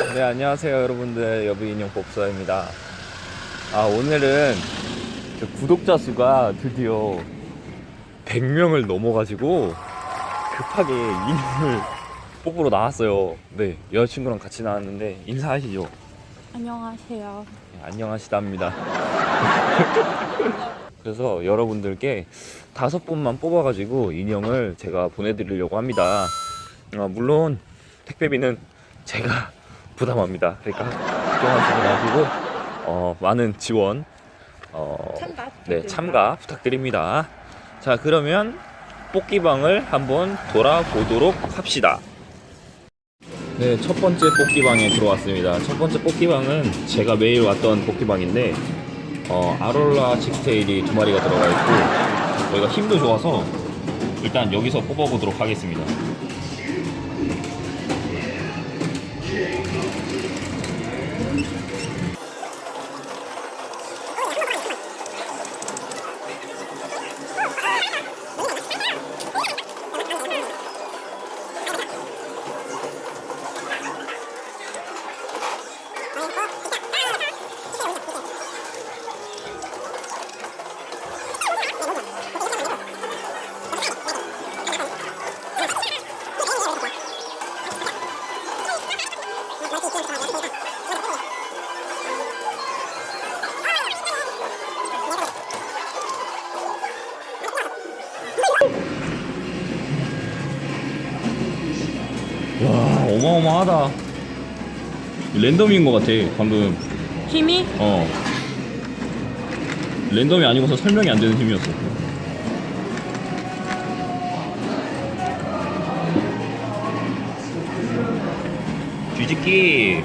네, 안녕하세요, 여러분들. 여부 인형 법사입니다. 아, 오늘은 저 구독자 수가 드디어 100명을 넘어가지고 급하게 인형을 뽑으러 나왔어요. 네, 여자친구랑 같이 나왔는데 인사하시죠. 안녕하세요. 네, 안녕하시답니다. 그래서 여러분들께 다섯 분만 뽑아가지고 인형을 제가 보내드리려고 합니다. 어, 물론 택배비는 제가 부담합니다. 그러니까 걱정하시지 마시고 어, 많은 지원, 어, 참가 네, 부탁드립니다. 참가 부탁드립니다. 자, 그러면 뽑기방을 한번 돌아보도록 합시다. 네, 첫 번째 뽑기방에 들어왔습니다. 첫 번째 뽑기방은 제가 매일 왔던 뽑기방인데, 어, 아롤라 직스테일이 두 마리가 들어가 있고, 여기가 힘도 좋아서 일단 여기서 뽑아보도록 하겠습니다. 랜덤인 것 같아, 방금. 힘이 어. 랜덤이 아니고서 설명이 안 되는 힘이었어. 뒤집기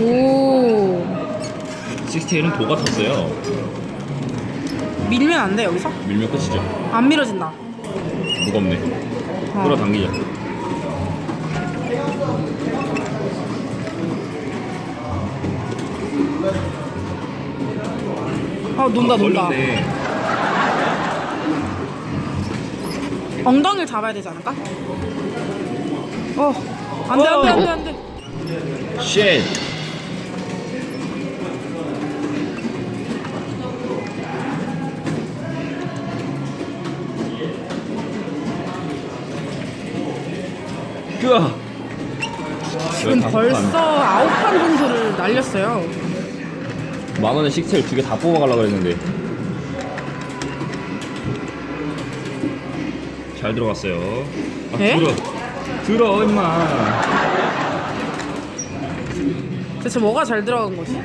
오 식스테일은 도가 탔어요. 밀면 안 돼 여기서? 밀면 끝이죠. 안 밀어진다. 무겁네. 어. 끌어당기자. 아 논다 논다. 걸렸네. 엉덩이를 잡아야 되지 않을까? 어 안 돼 안 돼 안 돼 안 돼. 쉣. 으아. 지금 벌써 아홉 판 정도를 날렸어요. 만 원에 식스테일 두개 다 뽑아가려고 그랬는데. 잘 들어갔어요. 아, 에? 들어. 들어 임마. 대체 뭐가 잘 들어간 거지?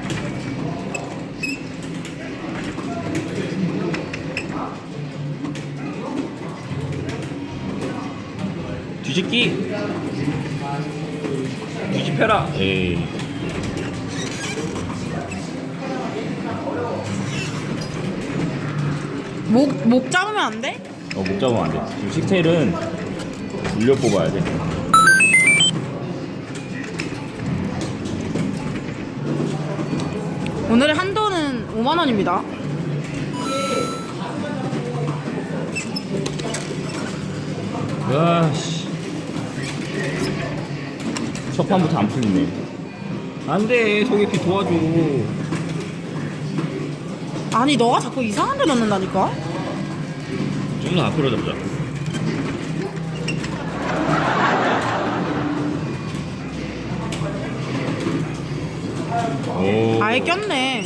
뒤집기. 뒤집혀라. 에이 목 목 잡으면 안 돼? 어못 잡으면 안 돼 지금 식스테일은 물려 뽑아야 돼 오늘의 한도는 5만 원입니다. 아씨 첫 판부터 안 풀리네 안 돼 소개피 도와줘 아니 너가 자꾸 이상한 데 넣는다니까? 좀더 앞으로 잡자. 오. 아예 꼈네.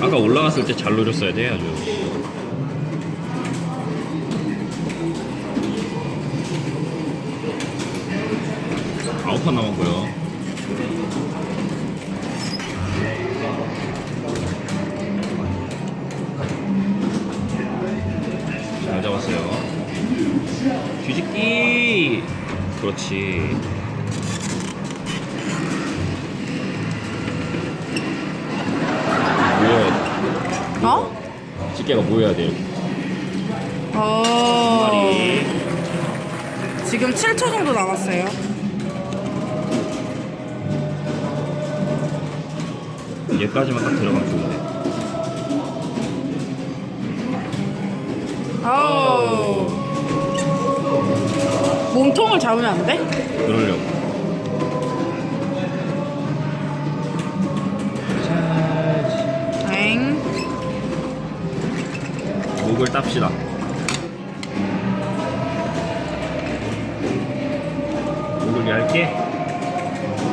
아까 올라갔을 때 잘 노렸어야 돼 아주. 아홉 판 남았고요 뒤집기 그렇지 모여야 돼 어? 집게가 모여야 돼 어. 마리 지금 7초 정도 남았어요. 얘까지만 딱 들어가면 좋은데 아우. 몸통을 잡으면 안 돼? 그러려고. 엥. 목을 땁시다. 목을 얇게.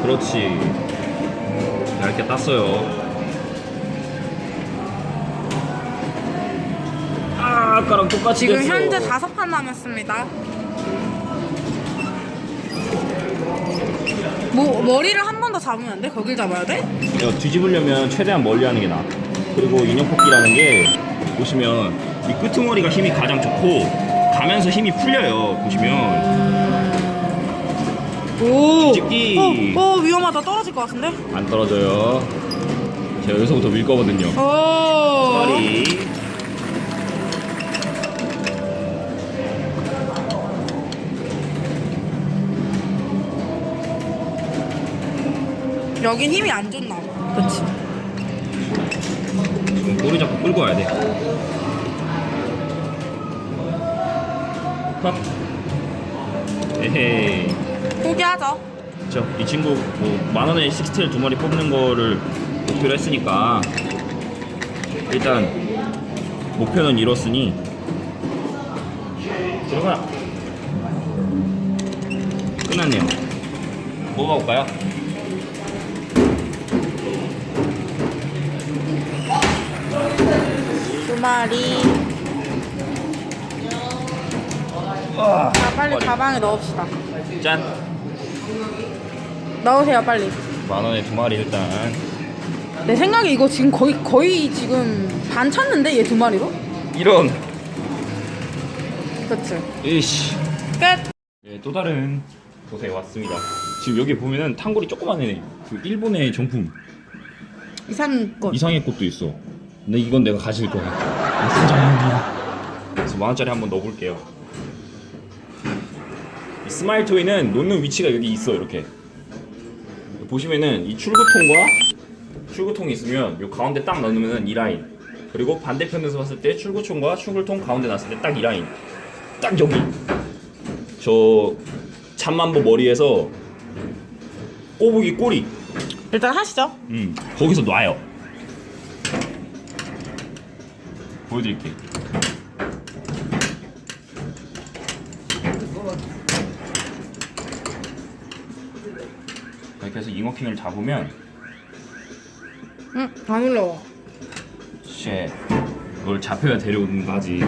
그렇지. 얇게 땄어요. 아, 아까랑 똑같이 지금 됐어. 현재 다섯 판 남았습니다. 뭐 머리를 한 번 더 잡으면 안 돼? 거길 잡아야 돼? 이거 뒤집으려면 최대한 멀리 하는 게 나아. 그리고 인형 뽑기라는 게 보시면 이 끄트머리가 힘이 가장 좋고 가면서 힘이 풀려요. 보시면 오. 뒤집기. 어, 어 위험하다 떨어질 것 같은데? 안 떨어져요. 제가 여기서부터 밀 거거든요. 오. 머리. 여긴 힘이 안 좋나 봐. 그렇지. 지금 꼬리 잡고 끌고 와야 돼. 팍. 에헤이. 포기하죠. 그쵸. 이 친구 뭐 만 원에 식스테일 두 마리 뽑는 거를 목표로 했으니까 일단 목표는 이뤘으니 들어가 끝났네요 뭐 가볼까요? 마리. 아, 자 빨리 머리. 가방에 넣읍시다. 짠 넣으세요 빨리. 만 원에 두 마리 일단 내 생각에 이거 지금 거의 거의 지금 반 찼는데 얘 두 마리로? 이런 그치. 이씨 끝. 네, 또 다른 곳에 왔습니다 지금 여기 보면은 탕골이 조그만 해 그 일본의 정품 이산 것. 이상의 꽃도 있어. 근데 이건 내가 가질 거야. 사장님이야. 그래서 만 원짜리 한번 넣어볼게요. 이 스마일 토이는 놓는 위치가 여기 있어 이렇게. 보시면은 이 출구통과 출구통이 있으면 요 가운데 딱 넣으면은 이 라인. 그리고 반대편에서 봤을 때 출구통과 출구통 가운데 놨을 때 딱 이 라인. 딱 여기. 저 잠만보 머리에서 꼬부기 꼬리. 일단 하시죠. 음, 거기서 놔요. 보여드릴게. 이렇게 해서 잉어킹을 잡으면 응, 안 올라와. 쉣, 널 잡혀야 데려오는 거지.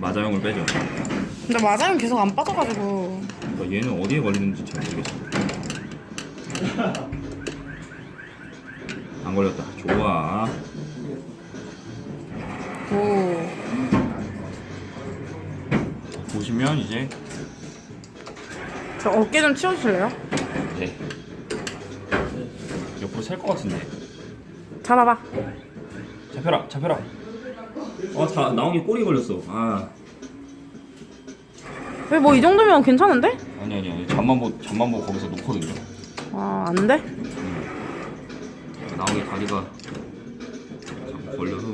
마자용을 빼죠. 근데 맞아요 계속 안 빠져가지고. 그러니까 얘는 어디에 걸리는지 잘 모르겠어. 안 걸렸다. 이제 저 어깨 좀 치워주실래요? 네. 옆으로 셀 것 같은데. 잡아봐. 잡혀라, 잡혀라. 어, 다 나온 게 꼬리 걸렸어. 아, 왜 뭐 이 정도면 괜찮은데? 아니 아니 아니. 잠만 보 잠만 보고 거기서 놓거든요. 아, 안 돼? 나온 게 다리가 자꾸 걸려서.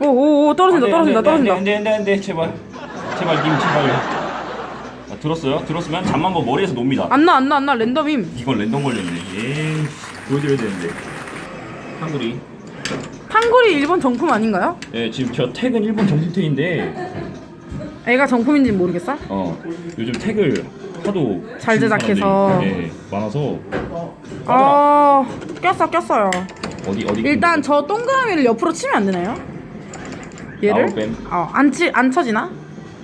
오, 오, 오, 떨어진다, 안 돼, 떨어진다, 안 돼, 떨어진다. 안 돼, 안 돼, 안 돼, 제발. 제발 님 제발요. 아, 들었어요? 들었으면 잠만 보 머리에서 놉니다. 안 나, 안 나, 안 나, 랜덤임. 이건 랜덤 걸렸네. 예, 보여드려야 되는데. 한구리. 탕골이 일본 정품 아닌가요? 예, 지금 저 택은 일본 정품택인데, 애가 정품인지 모르겠어? 어, 요즘 택을 하도 잘 제작해서. 사람들이, 예, 많아서 아, 꼈어, 꼈어요. 어디 어디 일단 저 동그라미를 옆으로 치면 안 되나요? 얘를? 나올뱀? 어, 안 치, 안 쳐지나?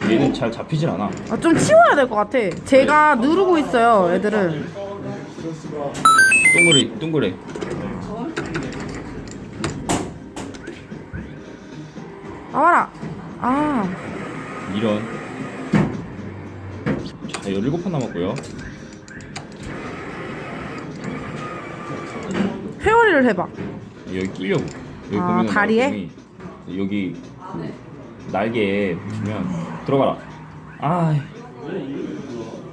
얘는 잘 잡히질 않아. 아, 좀 치워야 될 것 같아. 제가 누르고 있어요, 애들을. 동그래, 동그래. 나와라. 아, 이런. 자, 17판 남았고요. 회오리를 해봐. 여기 끼려고. 여기 아, 보면 다리에? 여기 그 날개에 보시면 들어가라. 아이.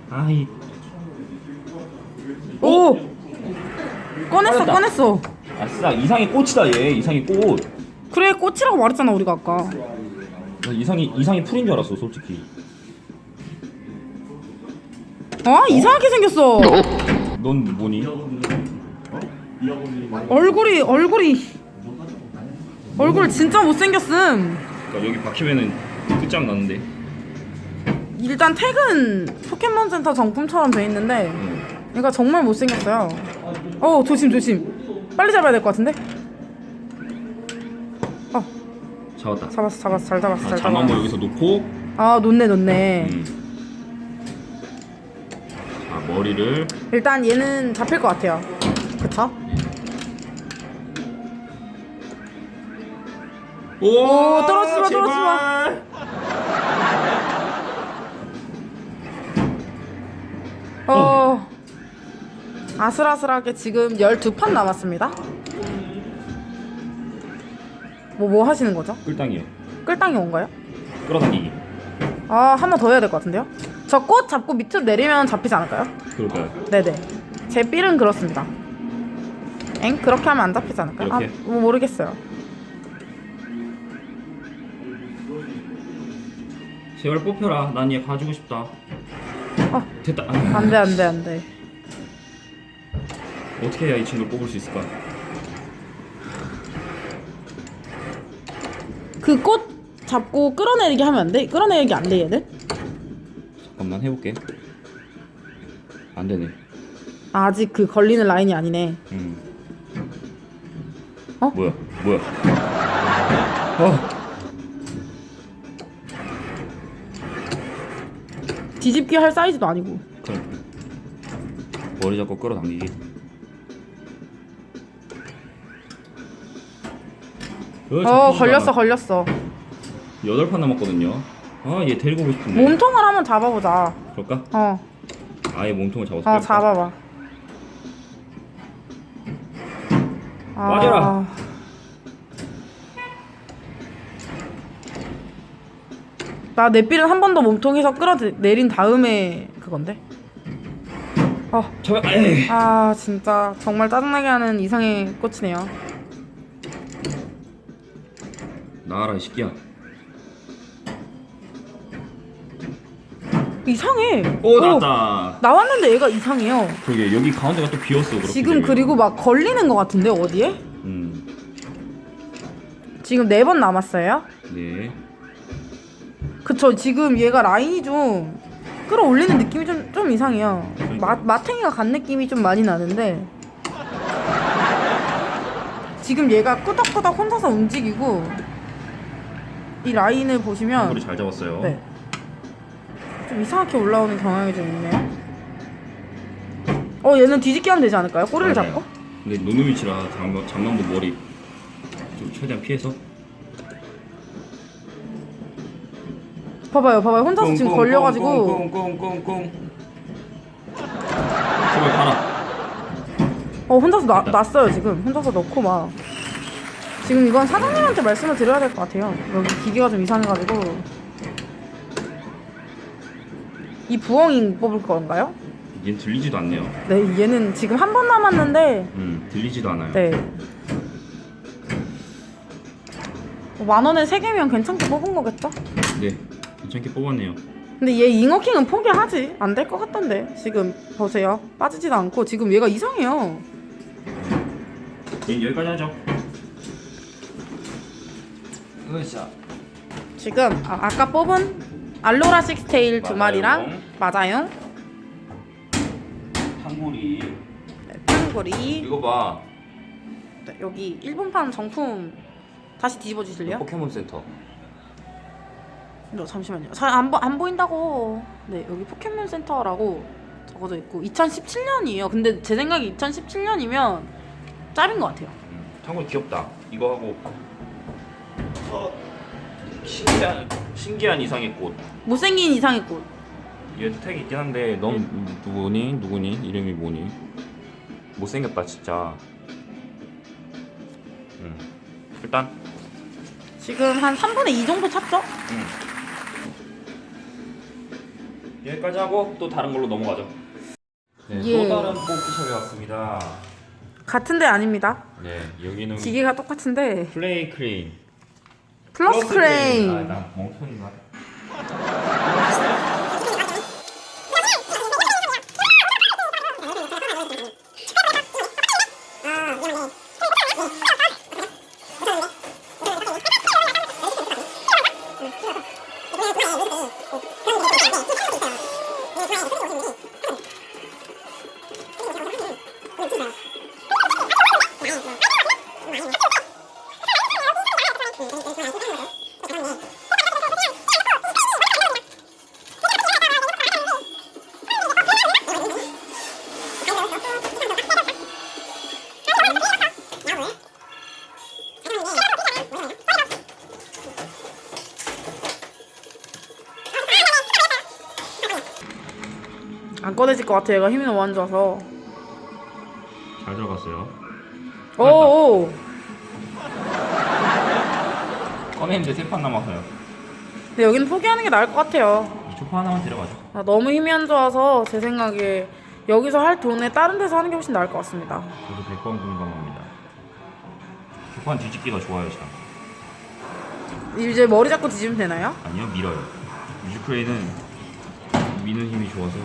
아이. 오! 꺼냈어, 꺼냈다. 꺼냈어. 아싸, 이상의 꽃이다 얘. 이상의 꽃. 그래, 꽃이라고 말했잖아, 우리가 아까. 나 이상이 이상이 풀인 줄 알았어, 솔직히. 어? 이상하게 생겼어. 넌 뭐니? 어? 얼굴이 얼굴이 얼굴 진짜 못생겼음. 그러니까 여기 박히면은 끝장 나는데 일단 택은 포켓몬 센터 정품처럼 돼 있는데 얘가 정말 못생겼어요. 어 조심 조심. 빨리 잡아야 될 것 같은데. 어 잡았다 잡았어 잡았어 잘 잡았어 아, 잘 잠만 뭐 잡았어. 여기서 놓고 아 놓네 놓네. 음. 자 머리를 일단 얘는 잡힐 것 같아요. 그쵸? 오, 오, 떨어지지 마, 떨어지지 제 어 아슬아슬하게 지금 12판 남았습니다. 뭐 뭐 하시는 거죠? 끌당이요 끌당이 온가요? 끌어당기기 아, 한 번 더 해야 될 것 같은데요? 저 꽃 잡고 밑으로 내리면 잡히지 않을까요? 그럴까요? 네네. 제 삘은 그렇습니다. 엥? 그렇게 하면 안 잡히지 않을까요? 이렇게? 아, 뭐 모르겠어요. 제발 뽑혀라 난얘 가지고 싶다 아. 됐다 아, 안 돼, 안 돼, 안 돼. 어떻게 해야 이 친구를 뽑을 수 있을까 그 꽃 잡고 끌어내리기 하면 안 돼? 끌어내리기 안 돼, 얘들? 잠깐만 해볼게 안 되네 아직 그 걸리는 라인이 아니네. 음. 어? 뭐야 뭐야 어 뒤집기 할 사이즈도 아니고. 그래 머리 잡고 끌어당기기 어, 걸렸어, 걸렸어. 여덟 판 남았거든요 아 얘 데리고 오고 싶은데 몸통을 한번 잡아보자. 그럴까? 어, 아예 몸통을 잡아서 어? 잡아봐. 아, 맞아라. 나내 삘은 한 번 더 몸통에서 끌어내린 다음에 그건데. 어, 잡아 에이. 아 진짜 정말 짜증나게 하는 이상의 꽃이네요. 나와라 이 새끼야 이상해. 오 어, 나왔다 나왔는데 얘가 이상해요. 그러게 여기 가운데가 또 비었어 그렇게 지금 되면. 그리고 막 걸리는 것 같은데 어디에? 음, 지금 네 번 남았어요. 네 그쵸 지금 얘가 라인이 좀 끌어올리는 느낌이 좀, 좀 이상해요. 마, 마탱이가 간 느낌이 좀 많이 나는데 지금 얘가 끄덕끄덕 혼자서 움직이고 이 라인을 보시면 머리 잘 잡았어요 네. 좀 이상하게 올라오는 경향이 좀 있네요. 어 얘는 뒤집기 하면 되지 않을까요? 꼬리를 맞아요. 잡고? 근데 노는 위치라 잠만, 잠만보 머리 좀 최대한 피해서 봐봐요 봐봐요. 혼자서 지금 걸려가지고. 꽁꽁꽁꽁꽁 제발 가라. 어 혼자서 나. 났어요 지금. 혼자서 넣고 막. 지금 이건 사장님한테 말씀을 드려야 될 것 같아요. 여기 기계가 좀 이상해가지고. 이 부엉이 뽑을 건가요? 얘는 들리지도 않네요. 네 얘는 지금 한 번 남았는데. 음 들리지도 않아요. 네. 어, 만 원에 세 개면 괜찮게 뽑은 거겠죠? 네 괜찮게 뽑았네요. 근데 얘 잉어킹은 포기하지? 안 될 것 같던데 지금. 보세요. 빠지지도 않고 지금 얘가 이상해요. 얘 여기까지 하죠. 으쌰. 지금 아, 아까 뽑은 알로라 식스테일 두. 마리랑 맞아요. 탕골이 네, 탕고리. 이거 봐. 네, 여기 일본판 정품 다시 뒤집어 주실래요? 포켓몬 센터 네, 잠시만요. 잘안안 보인다고. 네, 여기 포켓몬 센터라고 적어져 있고 2017년이에요. 근데 제 생각에 2017년이면 짭인 것 같아요. 음, 탕골 귀엽다 이거 하고 어, 신기한 신기한 이상의 꽃 못생긴 이상의 꽃. 얘도 택이 있긴 한데 넌 누구니 누구니 이름이 뭐니 못생겼다 진짜 음. 일단 지금 한 3분의 2 정도 찼죠? 음. 여기까지 하고 또 다른 걸로 넘어가죠 네, 예. 또 다른 뽑기샵에 왔습니다 같은데 아닙니다. 네 여기는 기계가 똑같은데 플레이 크레인 플러스 크레인. 아 나 멍청인가 안 꺼내질 것 같아. 얘가 힘이 너무 안 좋아서. 잘 들어갔어요. 오오. 꺼내는데 세판 남았어요. 근데 여기는 포기하는 게 나을 것 같아요. 이 초파 하나만 데려가죠. 아, 너무 힘이 안 좋아서 제 생각에 여기서 할 돈에 다른 데서 하는 게 훨씬 나을 것 같습니다. 저도 100번 공감합니다. 초판 뒤집기가 좋아요, 참. 이제 머리 잡고 뒤지면 되나요? 아니요, 밀어요. 뮤지크레이는 미는 힘이 좋아서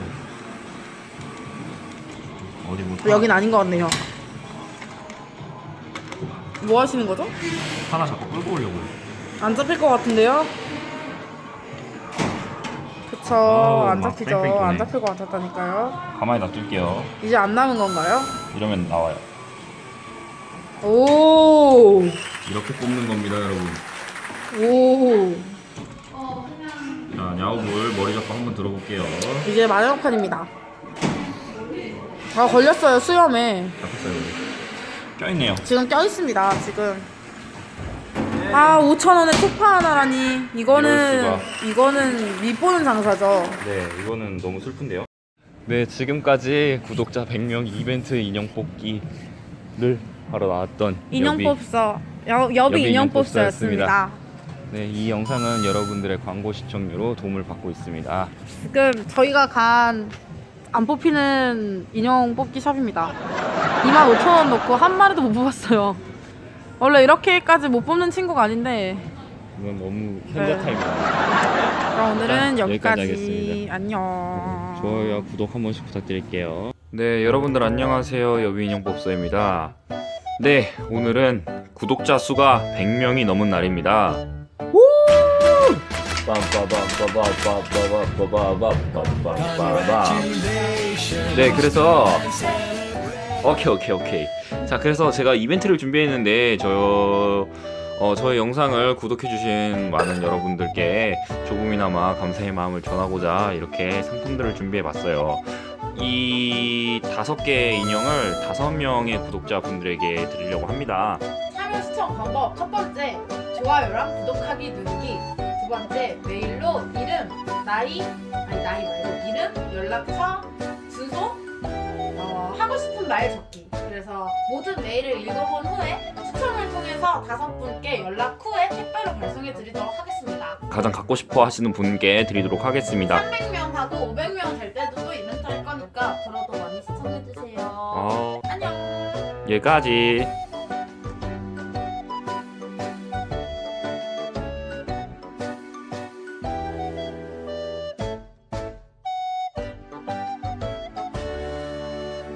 어디 뭐 여긴 아닌 것 같네요. 뭐 하시는 거죠? 하나 자꾸 끌고 오려고요. 안 잡힐 것 같은데요? 그쵸 아우, 안 막 잡히죠 뺑뺑 도네. 안 잡힐 것 같았다니까요 가만히 놔둘게요. 이제 안 남은 건가요? 이러면 나와요. 오 이렇게 뽑는 겁니다, 여러분. 오 자, 야구볼 머리 잡고 한번 들어볼게요. 이제 마지막 판입니다 아 걸렸어요 수염에 잡혔어요. 껴있네요. 지금 껴있습니다 지금 아 5천원에 소파 하나라니 이거는 이럴 이거는 밑보는 장사죠 네, 이거는 너무 슬픈데요. 네, 지금까지 구독자 100명 이벤트 인형 뽑기를 하러 나왔던 인형 여비. 뽑서 여, 여비 인형 뽑서였습니다 네, 이 영상은 여러분들의 광고 시청료로 도움을 받고 있습니다. 지금 저희가 간 안 뽑히는 인형 뽑기 샵입니다. 25,000원 넣고 한 마리도 못 뽑았어요. 원래 이렇게까지 못 뽑는 친구가 아닌데 이건 너무 네. 현자 타임이다. 그럼 오늘은 자, 여기까지, 여기까지 하겠습니다. 안녕. 좋아요와 구독 한 번씩 부탁드릴게요. 네, 여러분들 안녕하세요. 여비인형 법서입니다. 네, 오늘은 구독자 수가 100명이 넘은 날입니다. 네, 그래서 오케이 오케이 오케이. 자, 그래서 제가 이벤트를 준비했는데 저 어, 저의 영상을 구독해주신 많은 여러분들께 조금이나마 감사의 마음을 전하고자 이렇게 상품들을 준비해봤어요. 이 다섯 개의 인형을 다섯 명의 구독자분들에게 드리려고 합니다. 참여 시청 방법 첫 번째 좋아요랑 구독하기 누르기 번째 메일로 이름 나이 아니 나이 말고 이름 연락처 주소 어, 하고 싶은 말 적기. 그래서 모든 메일을 읽어본 후에 추첨을 통해서 다섯 분께 연락 후에 택배로 발송해 드리도록 하겠습니다. 가장 갖고 싶어 하시는 분께 드리도록 하겠습니다. 300명 하고 500명 될 때도 또 이벤트 할 거니까 앞으로도 많이 시청해 주세요. 어, 안녕. 여기까지.